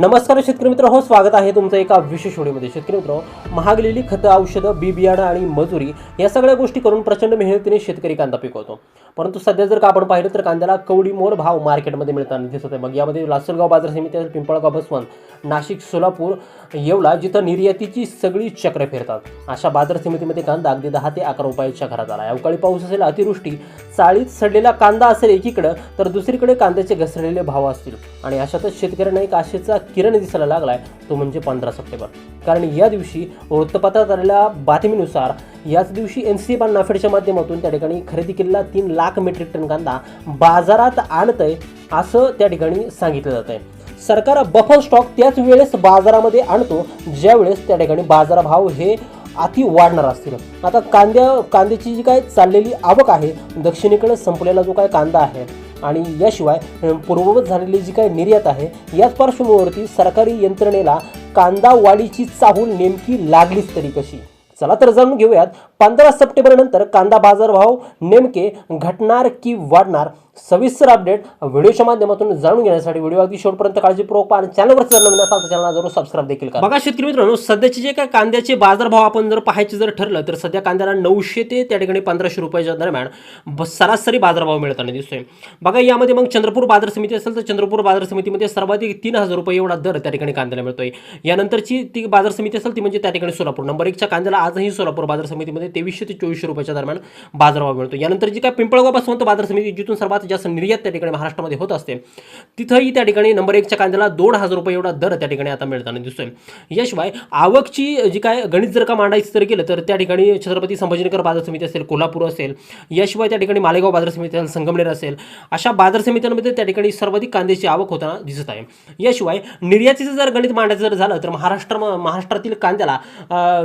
नमस्कार शेतकरी मित्र हो स्वागत आहे तुमचं एका विशेष व्हिडिओमध्ये. शेतकरी मित्र महागलेली खतं औषधं बी बियाणं आणि मजुरी या सगळ्या गोष्टी करून प्रचंड मेहनतीने शेतकरी कांदा पिकवतो. परंतु सध्या जर का आपण पाहिलं तर कांद्याला कवडी मोर भाव मार्केटमध्ये मिळताना दिसत आहे. मग यामध्ये लासलगाव बाजार समिती असेल, पिंपळगाव बसवंत नाशिक सोलापूर येवला जिथं निर्यातीची सगळी चक्र फिरतात. अशा बाजार समितीमध्ये कांदा अगदी दहा ते अकरा रुपयाच्या घरात आला अवकाळी पाऊस असेल अतिवृष्टी चाळीत सडलेला कांदा असेल एकीकडं तर दुसरीकडे कांद्याचे घसरलेले भाव असतील. आणि अशातच शेतकऱ्यांना एक आशेचा किरण दिसायला लागलाय तो म्हणजे पंधरा सप्टेंबर. कारण या दिवशी वृत्तपत्रात आलेल्या बातमीनुसार याच दिवशी एन सी बान नाफेडच्या माध्यमातून त्या ठिकाणी खरेदी केलेला तीन लाख मेट्रिक टन कांदा बाजारात आणतंय असं त्या ठिकाणी सांगितलं जात आहे सरकार बफर स्टॉक त्याच वेळेस बाजारामध्ये आणतो ज्यावेळेस त्या ठिकाणी बाजारभाव हे अति वाढणार असतील. आता कांद्या कांद्याची जी काय चाललेली आवक आहे दक्षिणेकडे संपलेला जो काय कांदा आहे आणि याशिवाय पूर्ववत झालेली जी काय निर्यात आहे याच पार्श्वभूमीवरती सरकारी यंत्रणेला कांदा वाढीची चाहूल नेमकी लागलीच तरी कशी? चला तर जाणून घेऊयात. पंधरा सप्टेंबर नंतर कांदा बाजारभाव नेमके घटणार की वाढणार? सविस्तर अपडेट व्हिडिओच्या माध्यमातून जाणून घेण्यासाठी व्हिडिओ अगदी शेवटपर्यंत काळजीपूर्वक पहा आणि चॅनलवर जर नवीन असाल तर चॅनल जरूर सबस्क्राईब देखील करा. बघा शेतकरी मित्रांनो सध्याचे जे काय कांद्याचे बाजारभाव आपण जर पाहायचे जर ठरलं तर सध्या कांद्याला नऊशे ते त्या ठिकाणी पंधराशे रुपयाच्या दरम्यान ब- सरासरी बाजारभाव मिळताना दिसतोय. बघा यामध्ये मग चंद्रपूर बाजार समिती असेल तर चंद्रपूर बाजार समितीमध्ये सर्वाधिक तीन हजार रुपये एवढा दर त्या ठिकाणी कांद्याला मिळतोय. यानंतरची ती बाजार समिती असेल ती म्हणजे त्या ठिकाणी सोलापूर. नंबर एकच्या कांद्याला आजही सोलापूर बाजार समितीमध्ये तेवीसशे ते चोवीसशे रुपयाच्या दरम्यान बाजारभाव मिळतो यानंतर जी काय पिंपळगाव बसवंत बाजार समिती जिथून सर्वात जास्त निर्यात त्या ठिकाणी महाराष्ट्रामध्ये होत असते तिथंही त्या ठिकाणी नंबर एकच्या कांद्याला दोन हजार रुपये एवढा दर त्या ठिकाणी आता मिळताना दिसतोय. याशिवाय आवकची जी काय गणित जर का मांडायचं जर केलं तर त्या ठिकाणी छत्रपती संभाजीनगर बाजार समिती असेल कोल्हापूर असेल याशिवाय त्या ठिकाणी मालेगाव बाजार समिती असेल संगमनेर असेल अशा बाजार समित्यांमध्ये त्या ठिकाणी सर्वाधिक कांद्याची आवक होताना दिसत आहे. याशिवाय निर्यातीचं जर गणित मांडायचं जर झालं तर महाराष्ट्र महाराष्ट्रातील कांद्याला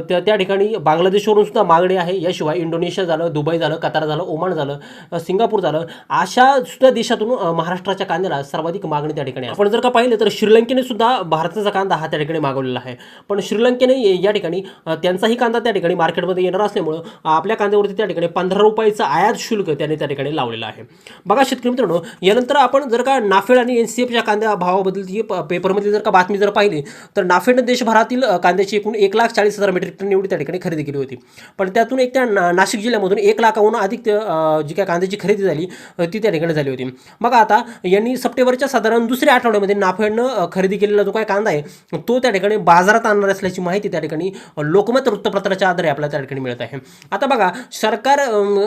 त्या ठिकाणी बांगलादेशवरून सुद्धा मागणी आहे. याशिवाय इंडोनेशिया झालं दुबई झालं कतार झालं ओमान झालं सिंगापूर झालं अशा सुद्धा देशातून महाराष्ट्राच्या कांद्याला सर्वाधिक मागणी त्या ठिकाणी आपण जर का पाहिलं तर श्रीलंकेने सुद्धा भारताचा कांदा हा त्या ठिकाणी मागवलेला आहे. पण श्रीलंकेने या ठिकाणी त्यांचाही कांदा त्या ठिकाणी मार्केटमध्ये येणार असल्यामुळं आपल्या कांद्यावरती त्या ठिकाणी पंधरा रुपयाचं आयात शुल्क त्याने त्या ठिकाणी लावलेलं आहे. बघा शेतकरी मित्रांनो यानंतर आपण जर का नाफेड आणि एन सी एफच्या कांद्या भावाबद्दलची प- पेपरमध्ये जर का बातमी जर पाहिली तर नाफेडनं देशभरातील कांद्याची एकूण एक लाख चाळीस हजार मेट्रिक टन एवढी त्या ठिकाणी खरेदी केली होती. पण त्यातून एक त्या ना- नाशिक जिल्ह्यामधून एक लाखाहून अधिक जी काय कांद्याची खरेदी झाली ती त्या ठिकाणी झाली होती. बघा आता यांनी सप्टेंबरच्या साधारण दुसऱ्या आठवड्यामध्ये नाफेडनं खरेदी केलेला जो काय कांदा आहे तो त्या ठिकाणी बाजारात आणणार असल्याची माहिती त्या ठिकाणी लोकमत वृत्तपत्राच्या आधारे आपल्याला त्या ठिकाणी मिळत आहे. आता बघा सरकार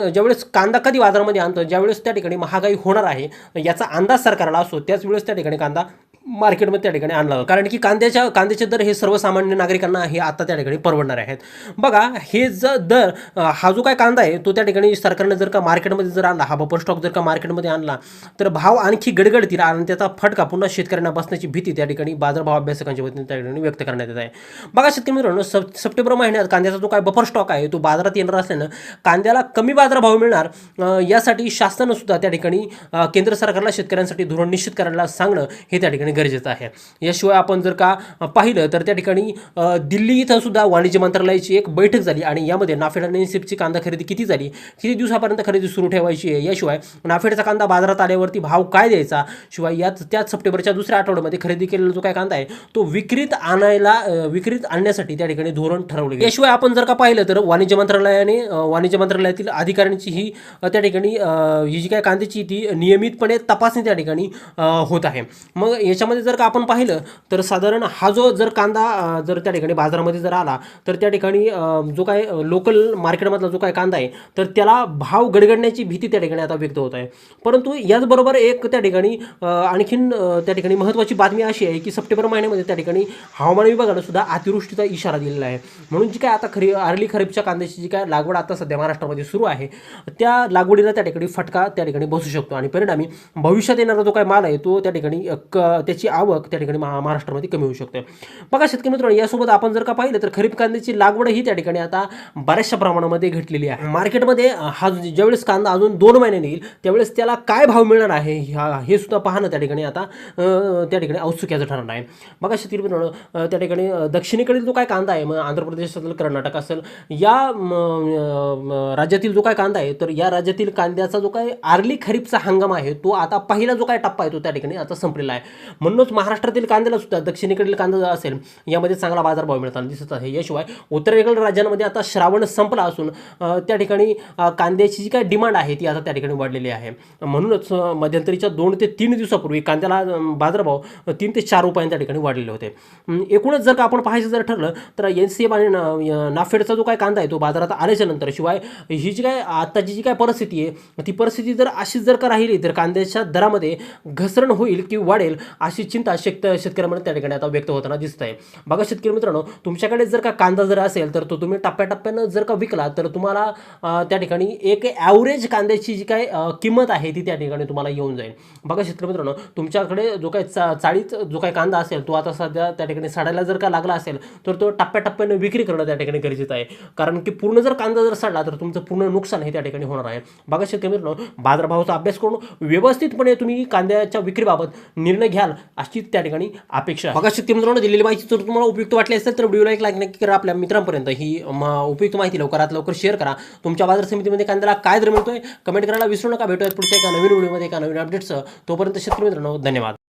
ज्यावेळेस कांदा कधी बाजारामध्ये आणतं ज्यावेळेस त्या ठिकाणी महागाई होणार आहे याचा अंदाज सरकारला असतो त्याच वेळेस त्या ठिकाणी कांदा मार्केटमध्ये त्या ठिकाणी आणला कारण की कांद्याच्या कांद्याचे दर हे सर्वसामान्य नागरिकांना हे आता त्या ठिकाणी परवडणार आहेत. बघा हे जर दर हा जो काय कांदा आहे तो त्या ठिकाणी सरकारने जर का मार्केटमध्ये जर आणला हा बपर स्टॉक जर का मार्केटमध्ये आणला तर भाव आणखी गडगडतील आणि त्याचा फटका पुन्हा शेतकऱ्यांना बसण्याची भीती त्या ठिकाणी बाजारभाव अभ्यासकांच्या वतीने त्या ठिकाणी व्यक्त करण्यात येत आहे. बघा शेतकरी मित्रांनो सप सप्टेंबर महिन्यात कांद्याचा जो काय बफर स्टॉक आहे तो बाजारात येणार असल्यानं कांद्याला कमी बाजारभाव मिळणार यासाठी शासनानं सुद्धा त्या ठिकाणी केंद्र सरकारला शेतकऱ्यांसाठी धोरण निश्चित करायला सांगणं हे त्या ठिकाणी गरजेचं आहे. याशिवाय आपण जर का पाहिलं तर त्या ठिकाणी दिल्ली इथं सुद्धा वाणिज्य मंत्रालयाची एक बैठक झाली आणि यामध्ये नाफेड आणि एनसीपची कांदा खरेदी किती झाली? किती दिवसापर्यंत खरेदी सुरू ठेवायची आहे? याशिवाय नाफेडचा कांदा बाजारात आल्यावरती भाव काय द्यायचा? शिवाय याच त्याच सप्टेंबरच्या दुसऱ्या आठवड्यामध्ये खरेदी केलेला जो काय कांदा आहे तो विक्रीत आणायला विक्रीत आणण्यासाठी त्या ठिकाणी धोरण ठरवले याशिवाय आपण जर का पाहिलं तर वाणिज्य मंत्रालयाने वाणिज्य मंत्रालयातील अधिकाऱ्यांची ही त्या ठिकाणी ही जी काय कांद्याची ती नियमितपणे तपासणी त्या ठिकाणी होत आहे. मग याच्या याच्यामध्ये जर का आपण पाहिलं तर साधारण हा जो जर कांदा जर त्या ठिकाणी बाजारामध्ये जर आला तर त्या ठिकाणी जो काय लोकल मार्केटमधला जो काय कांदा आहे तर त्याला भाव गडगडण्याची भीती त्या ठिकाणी आता व्यक्त होत आहे. परंतु याचबरोबर एक त्या ठिकाणी आणखीन त्या ठिकाणी महत्त्वाची बातमी अशी आहे की सप्टेंबर महिन्यामध्ये त्या ठिकाणी हवामान विभागानं सुद्धा अतिवृष्टीचा इशारा दिलेला आहे. म्हणून जी काय आता खरी अर्ली खरीपच्या कांद्याची जी काय लागवड आता सध्या महाराष्ट्रामध्ये सुरू आहे त्या लागवडीला त्या ठिकाणी फटका त्या ठिकाणी बसू शकतो. आणि परिणामी भविष्यात येणारा जो काय माल आहे तो त्या ठिकाणी क क त्याची आवक त्या ठिकाणी महा महाराष्ट्रामध्ये कमी होऊ शकते. बघा शेतकरी मित्रांनो यासोबत आपण जर का पाहिलं तर खरीप कांद्याची लागवड ही त्या ठिकाणी आता बऱ्याचशा प्रमाणामध्ये घटलेली आहे. मार्केटमध्ये हा ज्यावेळेस कांदा अजून दोन महिन्याने येईल त्यावेळेस त्याला काय भाव मिळणार आहे हे सुद्धा पाहणं त्या ठिकाणी आता त्या ठिकाणी औत्सुक्याचं ठरणार आहे. बघा शेतकरी मित्रांनो त्या ठिकाणी दक्षिणेकडील जो काय कांदा आहे मग आंध्र प्रदेश असेल कर्नाटक असेल या राज्यातील जो काय कांदा आहे तर या राज्यातील कांद्याचा जो काय आर्ली खरीपचा हंगाम आहे तो आता पहिला जो काय टप्पा आहे तो त्या ठिकाणी आता संपलेला आहे. म्हणूनच महाराष्ट्रातील कांद्याला सुद्धा दक्षिणेकडील कांदा जो असेल यामध्ये चांगला बाजारभाव मिळताना दिसत आहे. याशिवाय उत्तरेकडील राज्यांमध्ये आता श्रावण संपला असून त्या ठिकाणी कांद्याची जी काय डिमांड आहे ती आता त्या ठिकाणी वाढलेली आहे. म्हणूनच मध्यंतरीच्या दोन ते तीन दिवसापूर्वी कांद्याला बाजारभाव तीन ते चार रुपयांच्या त्या ठिकाणी वाढलेले होते. एकूणच जर का आपण पाहायचं जर ठरलं तर एन सी एम आणि नाफेडचा जो काय कांदा आहे तो बाजारात आल्याच्यानंतर शिवाय ही जी काय आत्ताची जी काय परिस्थिती आहे ती परिस्थिती जर अशीच जर का राहिली तर कांद्याच्या दरामध्ये घसरण होईल की वाढेल अशी चिंता शेत शेतकऱ्यांमध्ये त्या ठिकाणी आता व्यक्त होताना दिसत आहे बघा शेतकरी मित्रांनो तुमच्याकडे जर का कांदा जर असेल तर तो तुम्ही टप्प्याटप्प्यानं जर का विकला तर तुम्हाला त्या ठिकाणी एक ॲव्हरेज कांद्याची जी काय किंमत आहे ती त्या ठिकाणी तुम्हाला येऊन जाईल. बघा शेतकरी मित्रांनो तुमच्याकडे जो काय चा चाळीत जो काय कांदा असेल तो आता सध्या त्या ठिकाणी सडायला जर का लागला असेल तर तो टप्प्याटप्प्यानं विक्री करणं त्या ठिकाणी गरजेचं आहे. कारण की पूर्ण जर कांदा जर सडला तर तुमचं पूर्ण नुकसान हे त्या ठिकाणी होणार आहे. बघा शेतकरी मित्रांनो बाजारभावाचा अभ्यास करून व्यवस्थितपणे तुम्ही कांद्याच्या विक्रीबाबत निर्णय घ्याल. अशी त्या ठिकाणी अपेक्षा आहे. बघा शेतकरी मित्रांनो दिलेली माहिती जर तुम्हाला उपयुक्त वाटली असेल तर व्हिडिओला एक लाईक नक्की करा आपल्या मित्रांपर्यंत. ही उपयुक्त माहिती लवकरात लवकर शेअर करा. तुमच्या बाजार समितीमध्ये कांद्याला काय दर मिळतोय? कमेंट करायला विसरू नका. भेटूयात पुढच्या एका नवीन व्हिडिओमध्ये एका नवीन अपडेटचं तोपर्यंत शेतकरी मित्रांनो धन्यवाद.